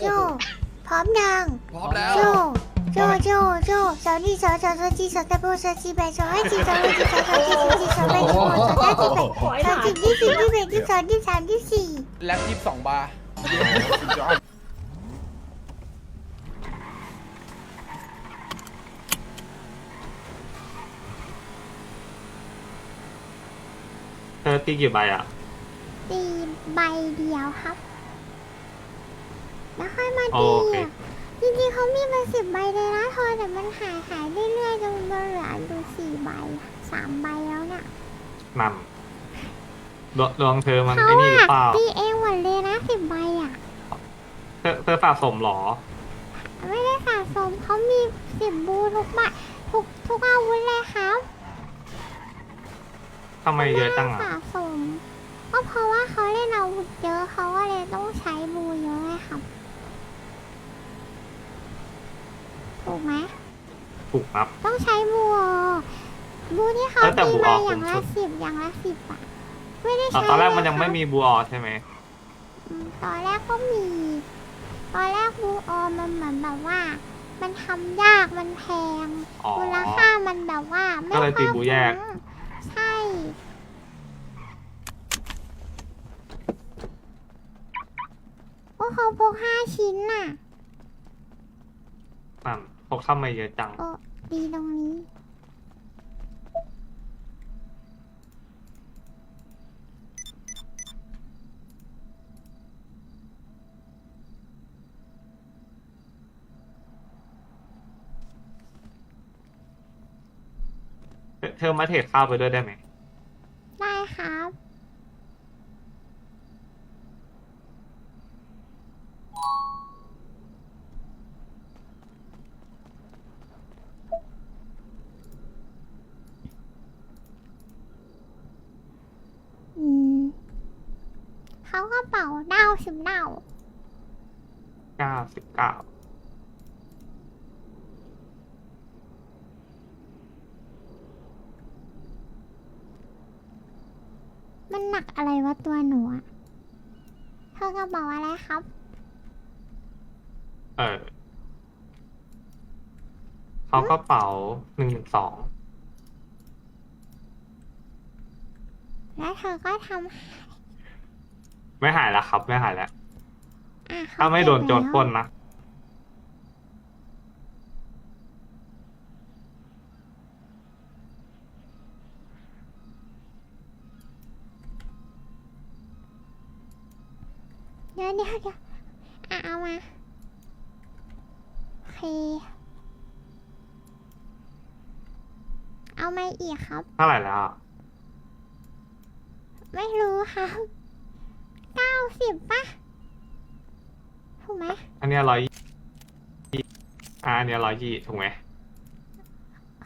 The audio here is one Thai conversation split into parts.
โจ พร้อมยังพร้อมแล้ว โจ โจ โจ โจสาวนี่สาวสาวสาวจีสาวตะโบสาวจีแบสาวให้จีสาวให้จีสาวสาวจีสาวจีสาวแบสาวสาวจีแบสาวจีที่สี่ที่แบที่สองที่สามที่สี่แล็บยี่สิบสองบาร์เธอตีกี่ใบอะตีใบเดียวครับ แล้วค่อยมาโอตีเคอะจริงๆเขามีมาสิบใบเลยนะทอแต่มันหายหายเรื่อยๆจนมันเหลือดูสี่ใบสามใบแล้วเนี่ยนั่นดวงดวงเธอมันเขาไอ้นี่หรือเปอะล่า ตีเองหมดเลยนะสิบใบอะ เธอเธอสะสมเหรอ ไม่ได้สะสมเขามีสิบบูทุกบะทุกทุกอาวุธเลยครับทำไมเยอะจังไม่ได้อะ สะสม ก็เพราะว่าเขาเล่นอาวุธเยอะเขาก็เลยต้องใช้บูเยอะไงครับ ถูกไหมถูกนับ ต้องใช้บูบูที่เขาเออแต่ตีบูมาออกอย่างผมละชอบ สิบอย่างละสิบอะไม่ได้ตอนใช้ตอนแรกเลยมันยังไม่ครับมีบูออใช่ไหมอืมตอนแรกก็มี ตอนแรกบูออมันเหมือนแบบว่า มันทำยากมันแพงอ๋อ มูลค่ามันแบบว่าไม่ก็เลยตีบูแยกค่อยคุ้มใช่พวกเขาพกห้าชิ้นน่ะ นั่นพกทำไมเยอะจัง โอ้ดีตรงนี้ เธอเธอมาเทรดข้าวไปด้วยได้ไหม ได้ครับ อืม เขาก็เป่าเด้าสิบเด้าเก้าสิบเก้ามันหนักอะไรวะตัวหนูอะเธอกระเป๋าอะไรครับ เออเขาก็เป๋าหนึ่งหนึ่งสองแล้วเธอก็ท ไม่หายแล้วครับ ไม่หายแล้วำอะเขถ้าไม่โดนโจรเก็บปล้นแล้วนะ เดี๋ยวเดี๋ยวเดี๋ยวอะเอามาโอเคเอามาอีกครับ เท่าไหร่แล้วอะไม่รู้ครับเก้าสิบป่ะ ถูกไหมอันเนี้ร้อยอ่าอันเนี้ร้อยยี่ถูกไหม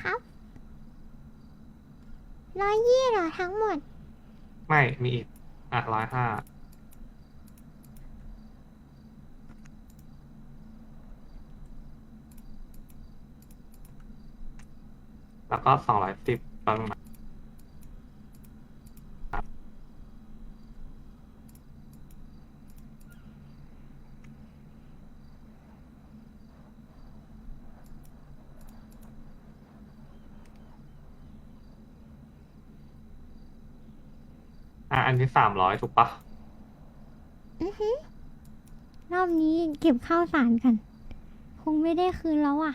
ครับร้อยยี่เหรอทั้งหมด ไม่มีอีกอะร้อยห้าแล้วก็สองร้อยสิบประมาณ อะอันนี้สามร้อยถูกปะอือฮึรอบนี้เก็บข้าวสารกัน คงไม่ได้คืนแล้วอะ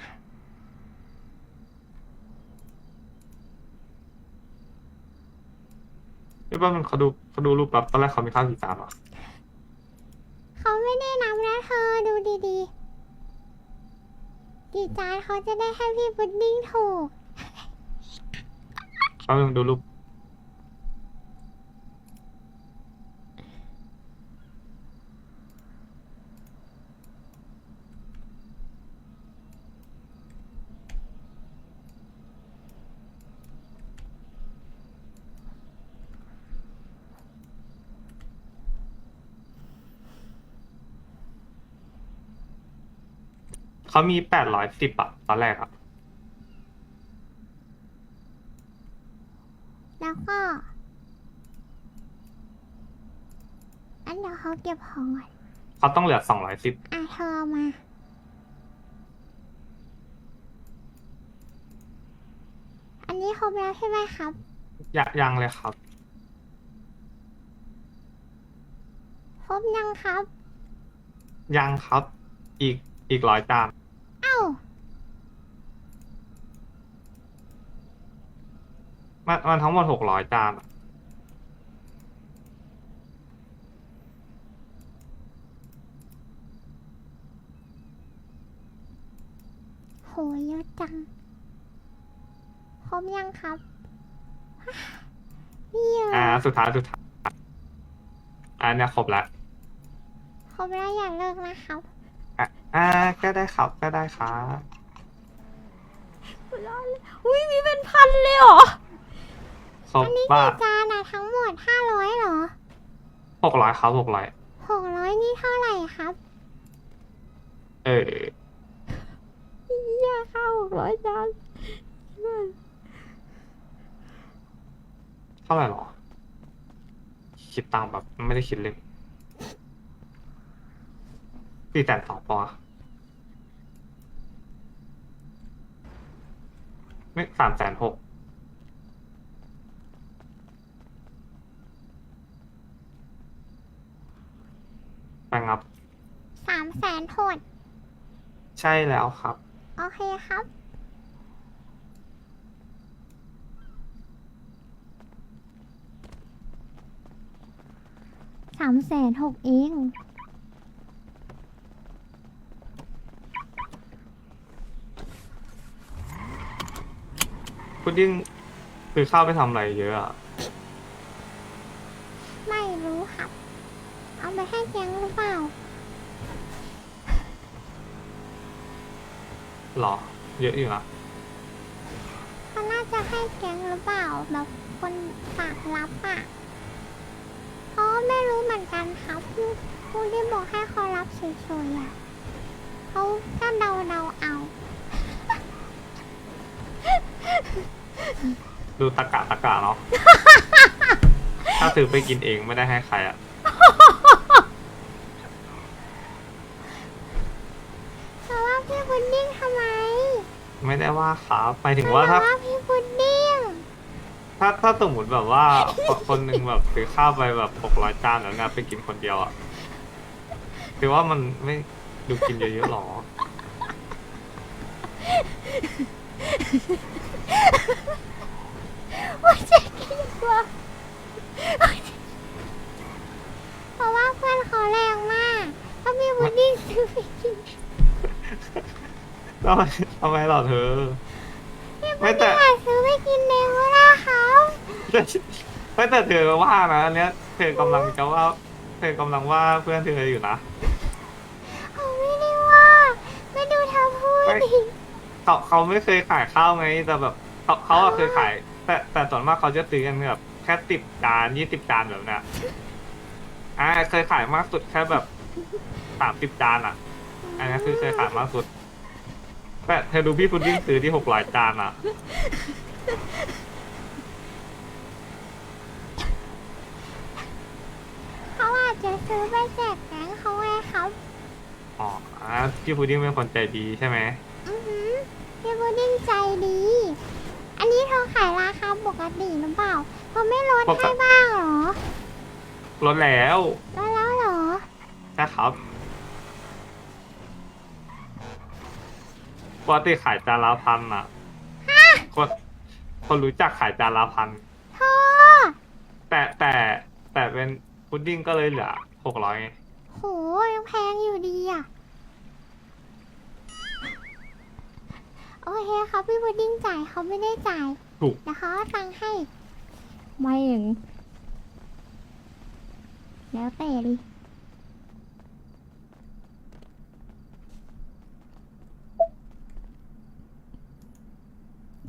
เอ้ยว่ามันเขาดูเขาดูรูปแบบตอนแรกเขามีข้าวกี่จานวะเขาไม่ได้นับนะเธอดูดีๆ กี่จานเขาจะได้ให้พี่พุดดิ้งถูก เขาลองดูรูป เขามีแปดร้อยสิบอะตอนแรกอะแล้วก็อันเดี๋ยวเขาเก็บของก่อนเขาต้องเหลือสองร้อยสิบอะเธอเอามา อันนี้ครบแล้วใช่ไหมครับยังยังเลยครับ ครบยังครับ ยังครับ อีกอีกร้อยจาน เอ้า มันมันทั้งหมดหกร้อยจานอะโหเยอะจังครบยังครับนี่เยอะอ่า สุดท้ายสุดท้ายอันเนี้ยครบแล้วครบแล้วอย่าเลิกนะครับอะอ่าก็ได้ครับก็ได้ครับอุ้ยมีเป็นพันเลยเหรอ ครบอันนี้ว่ากี่จานอะทั้งหมดห้าร้อยเหรอหกร้อยครับหกร้อยหกร้อยนี่เท่าไหร่ครับเออเหี้ยข้าวหกร้อยจานเท่าไหร่หรอ คิดตังค์แบบไม่ได้คิดเลยสี่แสนสองปอไม่สามแสนหก ไปงับ สามแสนหดใช่แล้วครับ โอเคครับ สามแสนหกเอง พุดดิ้งคือข้าวไปทำอะไรเยอะอะ ไม่รู้ครับ เอาไปให้แก๊งหรือเปล่า หรอ เยอะอยู่นะเขาน่าจะให้แก๊งหรือเปล่า แบบคนฝากรับอะเขาก็ไม่รู้เหมือนกันครับผู้ผู้ที่บอกให้เขารับเฉยๆอะเขาก็เดาเดาๆเอา ดูตะกะตะกะเนาะ ถ้าซื้อไปกินเองไม่ได้ให้ใครอะ แต่ว่าพี่พุดดิ้งทำไม ไม่ได้ว่าครับหมายถึงแต่ว่าถ้าว่าพี่พุดดิ้งถ้าถ้าสมมติแบบว่าคนคนหนึ่งแบบซื้อข้าวไปแบบหกร้อยจานแล้วเนี่ยไปกินคนเดียวอะคือว่ามันไม่ดูกินเยอะๆหรอว่าจะกินกว่าเพราะว่าเพื่อนเขาแรงมากถ้าพี่พุดดิ้งซื้อไปกิน ทำไมทำไมหรอเธอพี่ไม่พุดแต่ดิ้งอาจซื้อไปกินเองก็ได้ครับไม่แต่เธอว่านะอันเนี้ยเธอกำลังจะว่า เธอกำลังว่าเพื่อนเธออยู่นะผมไม่ได้ว่าไม่ดูเธอพูดไม่ดิเขาเขาไม่เคยขายข้าวไงแต่แบบเขาเขาอะเคยขาย แต่แต่ส่วนมากเขาจะซื้อกันแบบแค่สิบจานยี่สิบจานแบบเนี้ยอ่าเคยขายมากสุดแค่แบบสามสิบจานอะ อันนี้คือเคยขายมากสุด แต่เธอดูพี่พุดดิ้งซื้อที่หกร้อยจานอะ เขาอาจจะซื้อไปแจกแก๊งเขาไงครับ อ๋ออ่าพี่พุดดิ้งเป็นคนใจดีใช่ไหม อือหือพี่พุดดิ้งใจดี อันนี้เธอขายราคาปกติหรือเปล่าเธอไม่ลดให้บ้างเหรอลดแล้วลดแล้วเหรอนะครับ ปกติขายจานละพันอะคนคนรู้จักขายจานละพันเธอแต่แต่แต่เป็นพุดดิ้งก็เลยเหลือหกร้อยโหยังแพงอยู่ดีอะ โอเคครับพี่พุดดิ้งจ่ายเขาไม่ได้จ่าย ถูกเดี๋ยวเขาเอาตังค์ให้ ไม่เองแล้วแต่ดิ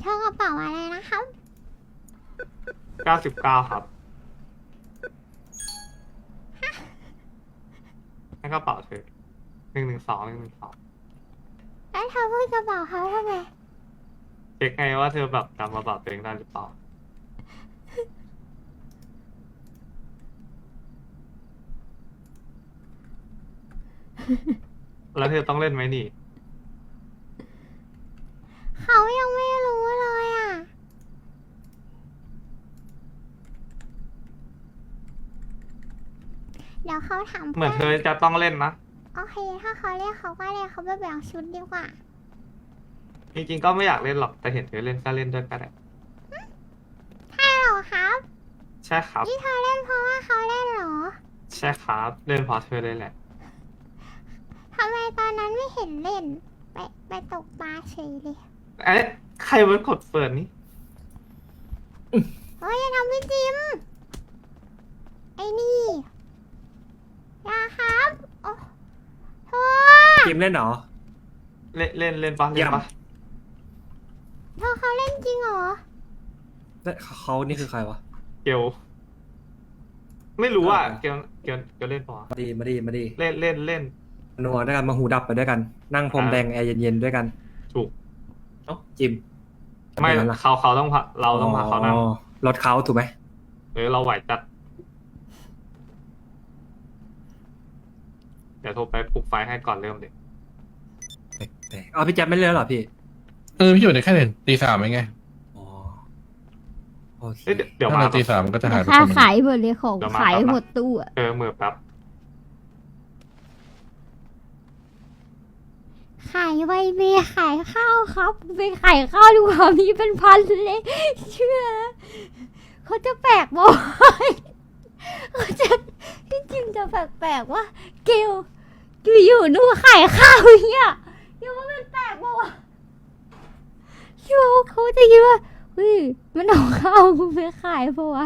เธอกระเป๋าอะไรนะครับเก้าสิบเก้าครับ ให้กระเป๋าเธอหนึ่งหนึ่งสองหนึ่งหนึ่งสองแล้วเธอพูดกระเป๋าเขาทำไมเช็คไงว่าเธอแบบจำกระเป๋าตัวเองได้หรือเปล่า แล้วเธอต้องเล่นไหมนี่ เขายังไม่รู้เลยอะ เดี๋ยวเขาถามเหมือนเธพื่อจะต้องเล่นนะ โอเค ถ้าเขาเรียกเขาก็เรียกเขาไปแบ่งชุดดีกว่า จริงๆก็ไม่อยากเล่นหรอก แต่เห็นเธอเล่นก็เล่นด้วยก็ได้ใช่เหรอครับ ใช่ครับ นี่เธอเล่นเพราะว่าเขาเล่นเหรอใช่ครับ เล่นเพอเธอเลยแหละ ทำไมตอนนั้นไม่เห็นเล่น ไปไปตกปลาเฉยเลยเอ๊ะ ใครมันกดเปิดนี่เฮ้ยอย่าทำพี่จิม ไอ้นี่ อย่าครับโอ้โทษจิมเล่นเหรอ เล่นเล่นเล่นปะเยี่เล่ยนมปะเธอเขาเล่นจริงเหรอแล้วเขานี่คือใครวะ เกลไม่รู้อะอ่าเกลเกลเกลเล่นปะมาดีมาดีมาดีเล่นเล่นเล่นนัวด้วยกันมาหูดับไปด้วยกัน นั่งพรมอ่าแดงแอร์เย็นๆด้วยกัน ถูกเอ้าจิม ไม่ทำนั้นล่ะเขาเขาต้องพาเราต้องพาเขานั่งอ๋อรถเขาถูกไหมเออเราไหวจัด เดี๋ยวโทรไปปลุกไฟให้ก่อนเริ่มเลยแปลกๆอ๋อพี่แจ๊บไม่เล่นแล้วเหรอพี่เออพี่อยู่ในแค่เด่นตีสามเองไงอ๋อโอเค เอ้ยเดี๋ยวเดี๋ยวถ้ามาเราตีสามก็จะหายไปค่าคนหนึ่งขายหมดเลยของเดี๋ยวมาขายครับหมดตู้อะเออมือแป๊บขายไวเบขายข้าวครับไปขายข้าวดีกว่ามีเป็นพันเลยเชื่อนะเขาจะแปลกบอก เขาจะที่จริงจะแปลกๆว่าเกลอยู่นู่นูขายข้าวเนี่ยยังว่ามันแปลกบอกว่าคิดว่าเขาจะคิดว่าเฮ้ยมันเอาข้าวกูไปขายเพราะวะ